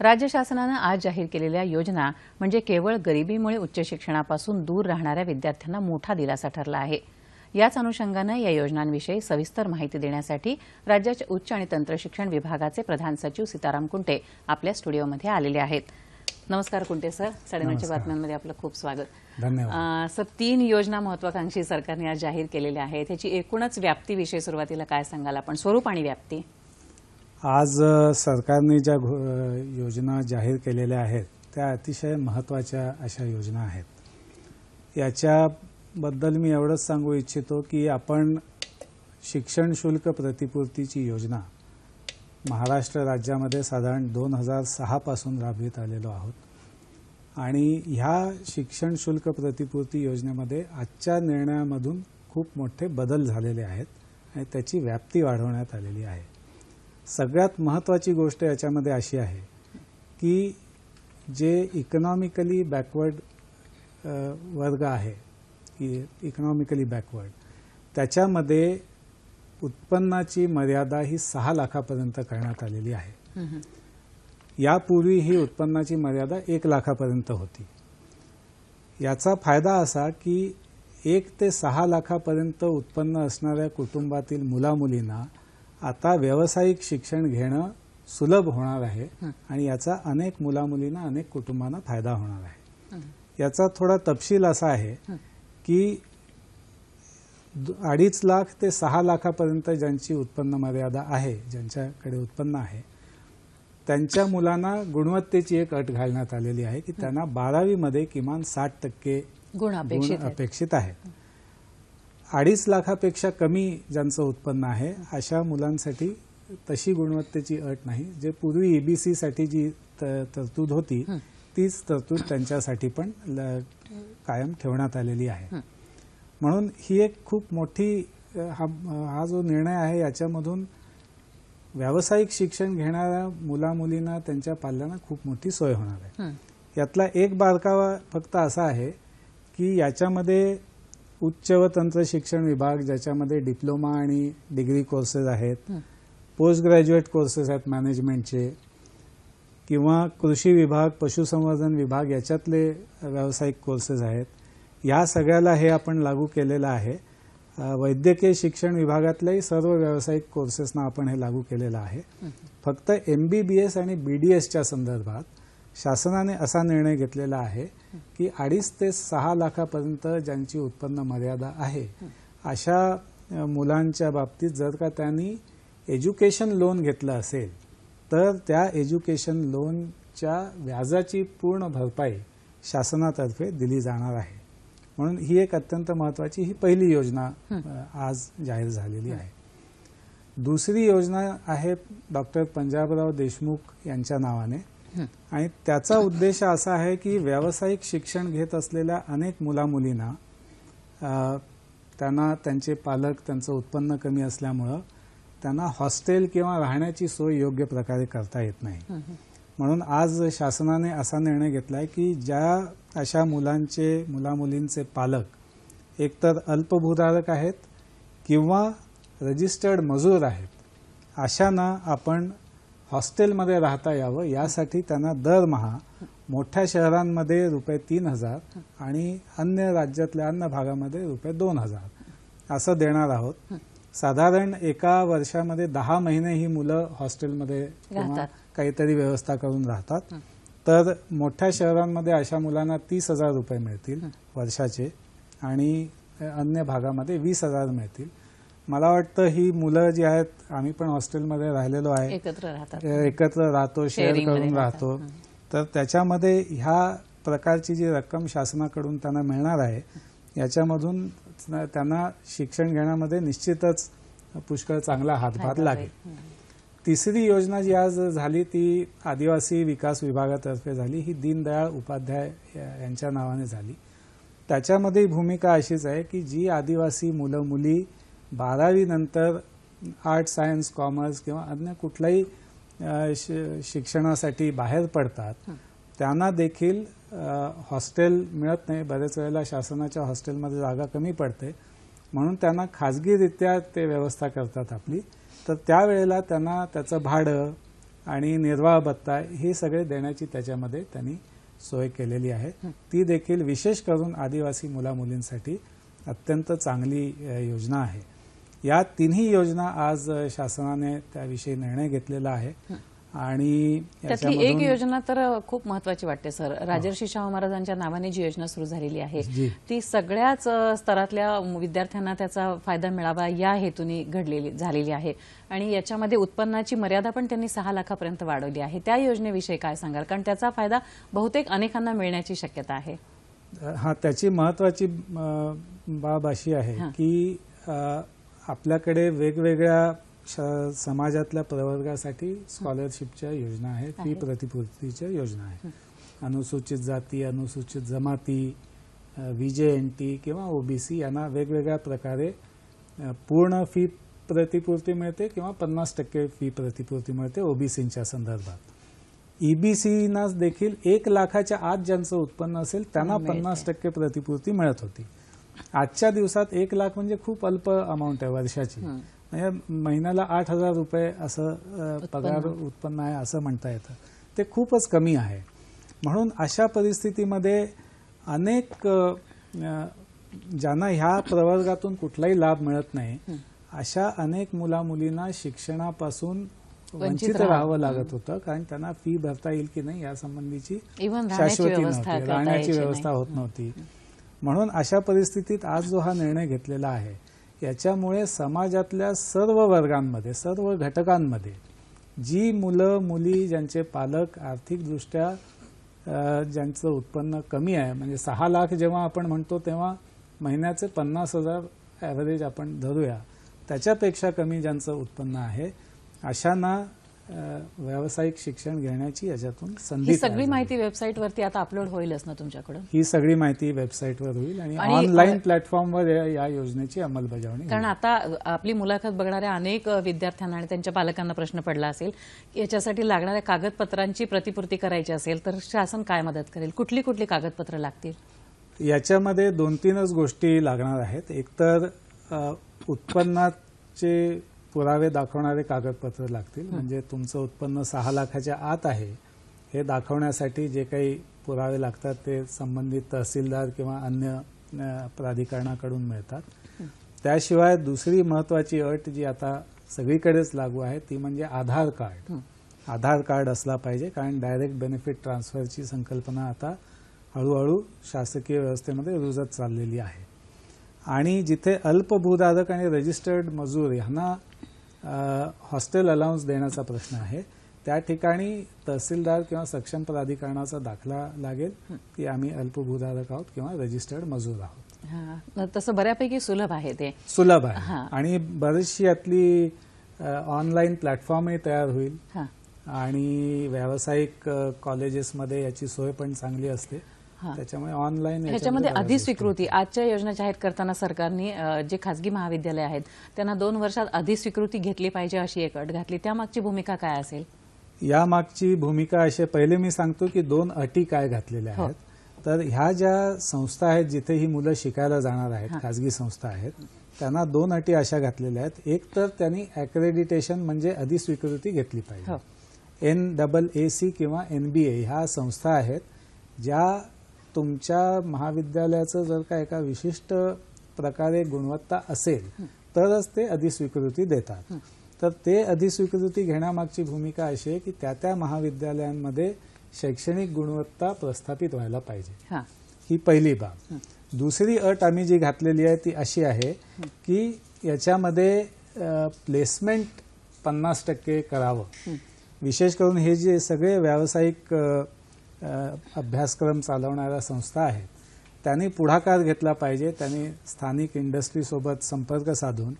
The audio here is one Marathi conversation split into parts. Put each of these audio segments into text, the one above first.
राज्य शासनानं आज जाहीर केलेल्या योजना म्हणजे केवळ गरिबीमुळे उच्च शिक्षणापासून दूर राहणाऱ्या विद्यार्थ्यांना मोठा दिलासा ठरला आहे. याच अनुषंगानं या योजनांविषयी सविस्तर माहिती देण्यासाठी राज्याच्या उच्च आणि तंत्रशिक्षण विभागाचे प्रधान सचिव सीताराम कुंटे आपल्या स्टुडिओमध्ये आलेले आहेत. नमस्कार कुंटे सर. साडेनऊच्या. बातम्यांमध्ये आपलं खूप स्वागत. धन्यवाद. सर तीन योजना महत्वाकांक्षी सरकारने आज जाहीर केलेल्या आहेत. ह्याची एकूणच व्याप्तीविषयी सुरुवातीला काय सांगाल आपण? स्वरूप आणि व्याप्ती? आज सरकारने ज्या घो- योजना जाहीर केलेल्या आहेत त्या अतिशय महत्त्वाच्या अशा योजना आहेत. याच्याबद्दल मी एवढंच सांगू इच्छितो की आपण शिक्षण शुल्क प्रतिपूर्तीची योजना महाराष्ट्र राज्यामध्ये साधारण दोन हजार सहापासून राबवित आलेलो आहोत. आणि ह्या शिक्षण शुल्क प्रतिपूर्ती योजनेमध्ये आजच्या निर्णयामधून खूप मोठे बदल झालेले आहेत आणि त्याची व्याप्ती वाढवण्यात आलेली आहे. सगळ्यात महत्त्वाची गोष्ट याच्यामध्ये अशी आहे की जे इकॉनॉमिकली बॅकवर्ड वर्ग आहे की इकॉनॉमिकली बॅकवर्ड त्याच्यामध्ये उत्पन्नाची मर्यादा ही सहा लाखापर्यंत करण्यात आलेली आहे. यापूर्वी ही उत्पन्नाची मर्यादा एक लाखापर्यंत होती. याचा फायदा असा की एक ते सहा लाखापर्यंत उत्पन्न असणाऱ्या कुटुंबातील मुलामुलींना आता व्यावसायिक शिक्षण घेणं सुलभ होणार आहे आणि याचा अनेक मुलामुलींना अनेक कुटुंबांना फायदा होणार आहे. याचा थोडा तपशील असा आहे की अडीच लाख ते सहा लाखापर्यंत ज्यांची उत्पन्न मर्यादा आहे ज्यांच्याकडे उत्पन्न आहे त्यांच्या मुलांना गुणवत्तेची एक अट घालण्यात आलेली आहे की त्यांना बारावीमध्ये किमान साठ टक्के गुण अपेक्षित आहेत. अडीच लाखापेक्षा कमी ज्यांचं उत्पन्न आहे अशा मुलांसाठी तशी गुणवत्तेची अट नाही. जे पूर्वी एबीसी साठी जी तरतूद होती तीच तरतूद त्यांच्यासाठी पण कायम ठेवण्यात आलेली आहे. म्हणून ही एक खूप मोठी हा हा जो निर्णय आहे याच्यामधून व्यावसायिक शिक्षण घेणाऱ्या मुलामुलींना त्यांच्या पाल्यांना खूप मोठी सोय होणार आहे. यातला एक बारकावा फक्त असा आहे की याच्यामध्ये उच्च व तंत्र शिक्षण विभाग ज्याच्यामध्ये डिप्लोमा आणि डिग्री कोर्सेस आहेत पोस्ट ग्रॅज्युएट कोर्सेस आहेत मॅनेजमेंटचे किंवा कृषी विभाग पशुसंवर्धन विभाग याच्यातले व्यावसायिक कोर्सेस आहेत. या सगळ्याला हे आपण लागू केलेलं आहे. वैद्यकीय शिक्षण विभागातल्याही सर्व व्यावसायिक कोर्सेसना आपण हे लागू केलेलं आहे. फक्त एम बी बी एस आणि बी डी एसच्या संदर्भात शासनाने असा निर्णय घेतलेला आहे की अडीच ते सहा लाखापर्यंत ज्यांची उत्पन्न मर्यादा आहे अशा मुलांच्या बाबतीत जर का त्यांनी एज्युकेशन लोन घेतलं असेल तर त्या एज्युकेशन लोनच्या व्याजाची पूर्ण भरपाई शासनातर्फे दिली जाणार आहे. म्हणून ही एक अत्यंत महत्वाची ही पहिली योजना आज जाहीर झालेली आहे. दुसरी योजना आहे डॉक्टर पंजाबराव देशमुख यांच्या नावाने. आणि त्याचा उद्देश असा आहे की व्यावसायिक शिक्षण घेत असलेल्या अनेक मुलामुलींना अ, त्यांना त्यांचे पालक त्यांचं उत्पन्न कमी असल्यामुळं त्यांना हॉस्टेल किंवा राहण्याची सोय योग्य प्रकारे करता येत नाही. म्हणून आज शासनाने असा निर्णय घेतलाय की ज्या अशा मुलांचे मुलामुलींचे पालक एकतर अल्पभूधारक आहेत किंवा रजिस्टर्ड मजूर आहेत अशांना आपण हॉस्टेलमध्ये राहता यावं यासाठी त्यांना दरमहा मोठ्या शहरांमध्ये रुपये तीन हजार आणि अन्य राज्यातल्या अन्य भागामध्ये रुपये दोन हजार असं देणार आहोत. साधारण एका वर्षामध्ये दहा महिने ही मुलं हॉस्टेलमध्ये किंवा. काहीतरी व्यवस्था करून राहतात. तर मोठ्या शहरांमध्ये अशा मुलांना तीस हजार रुपये मिळतील वर्षाचे आणि अन्य भागामध्ये वीस हजार मिळतील. मला वाटतं ही मुलं जी आहेत आम्ही पण हॉस्टेलमध्ये राहिलेलो आहे. एकत्र राहतात. एकत्र राहतो शेअर करून. राहतो. तर त्याच्यामध्ये ह्या प्रकारची जी रक्कम शासनाकडून त्यांना मिळणार आहे याच्यामधून त्यांना शिक्षण घेण्यामध्ये निश्चितच पुष्कळ चांगला हातभार लागेल. तिसरी योजना जी आज झाली ती आदिवासी विकास विभागातर्फे झाली. ही दीनदयाळ उपाध्याय यांच्या नावाने झाली. त्याच्यामध्ये भूमिका अशीच आहे की जी आदिवासी मुलं मुली बारावी नंतर आर्ट सायन्स कॉमर्स किंवा अन्य कुठल्याही शिक्षणासाठी बाहेर पडतात त्यांना देखील हॉस्टेल मिळत नाही. बरेच वेळेला शासनाच्या हॉस्टेलमध्ये जागा कमी पडते. म्हणून त्यांना खाजगीरित्या ते व्यवस्था करतात आपली. तर त्यावेळेला त्यांना त्याचं भाडं आणि निर्वाह भत्ता हे सगळे देण्याची त्याच्यामध्ये त्यांनी सोय केलेली आहे. ती देखील विशेष करून आदिवासी मुला मुलींसाठी अत्यंत चांगली योजना आहे. या तिन्ही योजना आज शासनाने त्याविषयी निर्णय घेतलेला आहे. आणि त्यातली एक योजना तर खूप महत्वाची वाटते सर. राजर्षी शाहू महाराजांच्या नावाने जी योजना सुरू झालेली आहे. ती सगळ्याच स्तरातल्या विद्यार्थ्यांना त्याचा फायदा मिळावा या हेतूने घडलेली झालेली आहे. आणि याच्यामध्ये उत्पन्नाची मर्यादा पण त्यांनी सहा लाखापर्यंत वाढवली आहे. त्या योजनेविषयी काय सांगाल? कारण त्याचा फायदा बहुतेक अनेकांना मिळण्याची शक्यता आहे. हा त्याची महत्वाची बाब अशी आहे. की आपल्याकडे वेगवेगळ्या समाजातल्या प्रवर्गासाठी स्कॉलरशिपच्या योजना आहेत. फी आहे. प्रतिपूर्तीच्या योजना आहेत. अनुसूचित जाती अनुसूचित जमाती व्हीजेएनटी किंवा ओबीसी यांना वेगवेगळ्या प्रकारे पूर्ण फी प्रतिपूर्ती मिळते किंवा पन्नास टक्के फी प्रतिपूर्ती मिळते ओबीसीच्या संदर्भात. ईबीसीना देखील एक लाखाच्या आत ज्यांचं उत्पन्न असेल त्यांना. पन्नास टक्के प्रतिपूर्ती मिळत होती. आजच्या दिवसात एक लाख म्हणजे खूप अल्प अमाऊंट आहे वर्षाची. म्हणजे महिन्याला आठ हजार रुपये असं पगार उत्पन्न आहे असं म्हणता येतं. ते खूपच कमी आहे. म्हणून अशा परिस्थितीमध्ये अनेक ज्यांना ह्या प्रवर्गातून कुठलाही लाभ मिळत नाही अशा अनेक मुला मुलींना शिक्षणापासून वंचित राहावं. लागत होतं. कारण त्यांना फी भरता येईल की नाही यासंबंधीची शाश्वती नव्हती. राहण्याची व्यवस्था. होत नव्हती. म्हणून अशा परिस्थितीत आज जो हा निर्णय घेतलेला आहे याच्यामुळे समाजातल्या सर्व वर्गांमध्ये सर्व घटकांमध्ये जी मुलं मुली ज्यांचे पालक आर्थिकदृष्ट्या ज्यांचं उत्पन्न कमी आहे म्हणजे सहा लाख जेव्हा आपण म्हणतो तेव्हा महिन्याचे पन्नास हजार ॲव्हरेज आपण धरूया त्याच्यापेक्षा कमी ज्यांचं उत्पन्न आहे अशांना व्यावसायिक शिक्षण घेण्याची याच्यातून संधी ही सगळी. माहिती वेबसाईटवरती आता अपलोड होईलच ना तुमच्याकडून ही सगळी माहिती वेबसाईटवर होईल आणि ऑनलाईन प्लॅटफॉर्मवर या योजनेची अंमलबजावणी कारण. आता आपली मुलाखत बघणाऱ्या अनेक विद्यार्थ्यांना आणि त्यांच्या पालकांना प्रश्न पडला असेल की याच्यासाठी लागणाऱ्या कागदपत्रांची प्रतिपूर्ती करायची असेल तर शासन काय मदत करेल कुठली कुठली कागदपत्र लागतील याच्यामध्ये दोन तीनच गोष्टी लागणार आहेत एकतर उत्पन्नाचे पुरावे दाखवणारे कागदपत्र लागतील. म्हणजे तुमचं उत्पन्न सहा लाखाच्या आत आहे हे दाखवण्यासाठी जे काही पुरावे लागतात ते संबंधित तहसीलदार किंवा अन्य प्राधिकरणाकडून मिळतात. त्याशिवाय दुसरी महत्वाची अट जी आता सगळीकडेच लागू आहे ती म्हणजे आधार कार्ड. आधार कार्ड असला पाहिजे कारण डायरेक्ट बेनिफिट ट्रान्सफरची संकल्पना आता हळूहळू शासकीय व्यवस्थेमध्ये रुजत चाललेली आहे. आणि जिथे अल्पभूधारक आणि रजिस्टर्ड मजूर यांना हॉस्टेल अलाउन्स देण्याचा प्रश्न आहे. त्या ठिकाणी तहसीलदार किंवा सक्षम प्राधिकरणाचा दाखला लागेल की आम्ही अल्पभूधारक आहोत किंवा रजिस्टर्ड मजूर आहोत. हा, तसं बऱ्यापैकी सुलभ आहे ते. सुलभ. आहे. आणि बरीचशी यातली ऑनलाईन प्लॅटफॉर्मही तयार होईल. आणि व्यावसायिक कॉलेजेसमध्ये याची सोय पण चांगली असते. त्याच्यामुळे ऑनलाईन ह्याच्यामध्ये अधिस्वीकृती आजच्या योजना जाहीर करताना सरकारने जे खासगी महाविद्यालय आहेत त्यांना दोन वर्षात अधिस्वीकृती घेतली पाहिजे अशी एक अट घातली. त्यामागची भूमिका काय असेल? यामागची भूमिका अशी. पहिले मी सांगतो की दोन अटी काय घातलेल्या हो. आहेत. तर ह्या ज्या संस्था आहेत जिथे ही मुलं शिकायला जाणार आहेत खाजगी संस्था आहेत त्यांना दोन अटी अशा घातलेल्या आहेत. एक तर त्यांनी अक्रेडिटेशन म्हणजे अधिस्वीकृती घेतली. पाहिजे. एन डबल ए सी किंवा एन बी ए ह्या संस्था आहेत ज्या तुमच्या महाविद्यालयाचं जर का एका विशिष्ट प्रकारे गुणवत्ता असेल तरच ते अधिस्वीकृती देतात. तर ते अधिस्वीकृती घेण्यामागची भूमिका अशी आहे की त्या त्या महाविद्यालयांमध्ये शैक्षणिक गुणवत्ता प्रस्थापित व्हायला पाहिजे. हा. पहिली बाब. दुसरी अट आम्ही जी घातलेली आहे ती अशी आहे की याच्यामध्ये प्लेसमेंट पन्नास टक्के करावं. विशेष करून हे जे सगळे व्यावसायिक अभ्यासक्रम चालवणाऱ्या संस्था आहेत. त्यांनी पुढाकार घेतला पाहिजे. त्यांनी स्थानिक इंडस्ट्रीसोबत संपर्क साधून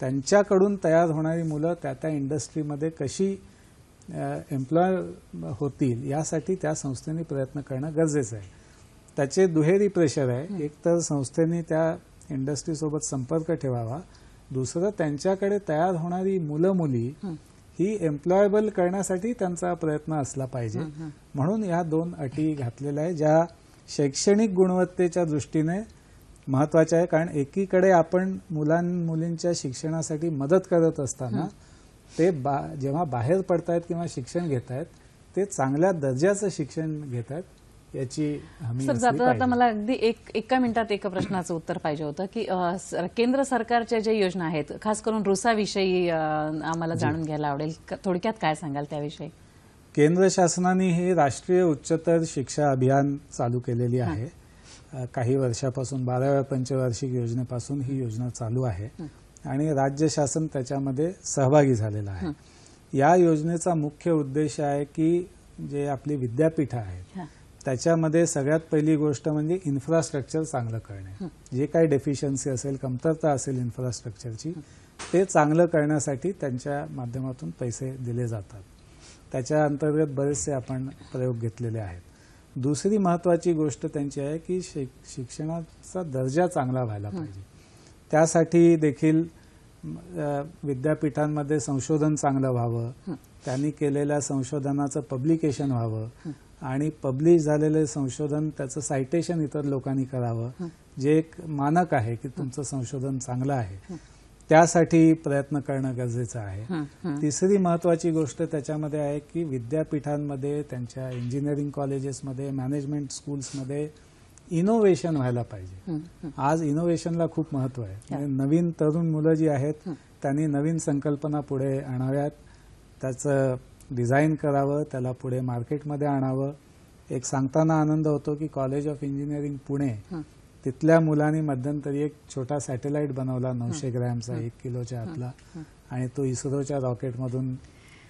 त्यांच्याकडून तयार होणारी मुलं त्या त्या इंडस्ट्रीमध्ये कशी एम्प्लॉय होतील यासाठी त्या संस्थेने प्रयत्न करणं गरजेचं आहे. त्याचे दुहेरी प्रेशर आहे. एक तर संस्थेने त्या इंडस्ट्रीसोबत संपर्क ठेवावा. दुसरं त्यांच्याकडे तयार होणारी मुलं मुली ही एम्प्लॉयबल करण्यासाठी त्यांचा प्रयत्न असला पाहिजे. म्हणून या दोन अटी घातलेल्या आहे ज्या शैक्षणिक गुणवत्तेच्या दृष्टीने महत्त्वाच्या आहे कारण एकीकडे आपण मुलां मुलींच्या शिक्षणासाठी मदत करत असताना ते बा जेव्हा बाहेर पडतायत किंवा शिक्षण घेत आहेत ते चांगल्या दर्जाचं शिक्षण घेत आहेत याची सर जाता जाता. मला अगदी एक एका मिनिटात एका प्रश्नाचं उत्तर पाहिजे होतं की केंद्र सरकारच्या ज्या योजना आहेत खास करून रुसाविषयी आम्हाला जाणून घ्यायला आवडेल. थोडक्यात काय सांगाल त्याविषयी? केंद्र शासनाने हे राष्ट्रीय उच्चतर शिक्षा अभियान चालू केलेली आहे. काही वर्षापासून बाराव्या पंचवार्षिक योजनेपासून ही योजना चालू आहे. आणि राज्य शासन त्याच्यामध्ये सहभागी झालेलं आहे. या योजनेचा मुख्य उद्देश आहे की जे आपली विद्यापीठं आहेत. त्याच्यामध्ये सगळ्यात पहिली गोष्ट म्हणजे इन्फ्रास्ट्रक्चर चांगलं करणे. जे काही डेफिशियन्सी असेल कमतरता असेल इन्फ्रास्ट्रक्चरची ते चांगलं करण्यासाठी त्यांच्या माध्यमातून पैसे दिले जातात. त्याच्या अंतर्गत बरेचसे आपण प्रयोग घेतलेले आहेत. दुसरी महत्वाची गोष्ट त्यांची आहे की शिक- शिक्षणाचा दर्जा चांगला व्हायला पाहिजे. त्यासाठी देखील विद्यापीठांमध्ये संशोधन चांगलं व्हावं. त्यांनी केलेल्या संशोधनाचं पब्लिकेशन व्हावं. आणि पब्लिश झालेले संशोधन त्याचं सायटेशन इतर लोकांनी करावं. जे एक मानक आहे की तुमचं संशोधन चांगलं आहे. त्यासाठी प्रयत्न करणं गरजेचं आहे. तिसरी महत्वाची गोष्ट त्याच्यामध्ये आहे की विद्यापीठांमध्ये त्यांच्या इंजिनिअरिंग कॉलेजेसमध्ये मॅनेजमेंट स्कूल्समध्ये इनोव्हेशन व्हायला पाहिजे. आज इनोव्हेशनला खूप महत्त्व आहे. म्हणजे नवीन तरुण मुलं जी आहेत त्यांनी नवीन संकल्पना पुढे आणाव्यात. त्याचं डिझाईन करावं त्याला पुढे मार्केटमध्ये आणावं. एक सांगताना आनंद होतो की कॉलेज ऑफ इंजिनिअरिंग पुणे. तिथल्या मुलांनी मध्यंतरी एक छोटा सॅटेलाइट बनवला नऊशे ग्रॅमचा एक किलोच्या आतला. आणि तो इस्रोच्या रॉकेटमधून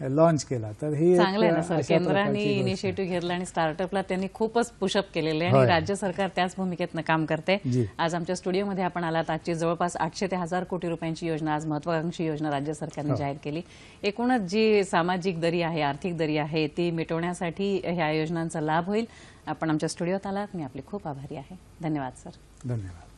लॉन्च केला. तर ही एक चांगलं आहे ना सर. अशा केंद्राने. इनिशिएटिव्ह घेतला आणि स्टार्टअपला त्यांनी खूपच पुशअप केलेले आणि. राज्य सरकार त्याच भूमिकेतनं काम करते. आज आमच्या स्टुडिओमध्ये आपण आलात. आजची जवळपास आठशे ते हजार कोटी रुपयांची योजना आज महत्वाकांक्षी योजना राज्य सरकारने हो. जाहीर केली. एकूणच जी सामाजिक दरी आहे आर्थिक दरी आहे ती मिटवण्यासाठी ह्या योजनांचा लाभ होईल. आपण आमच्या स्टुडिओत आलात. मी आपली खूप आभारी आहे. धन्यवाद सर. धन्यवाद.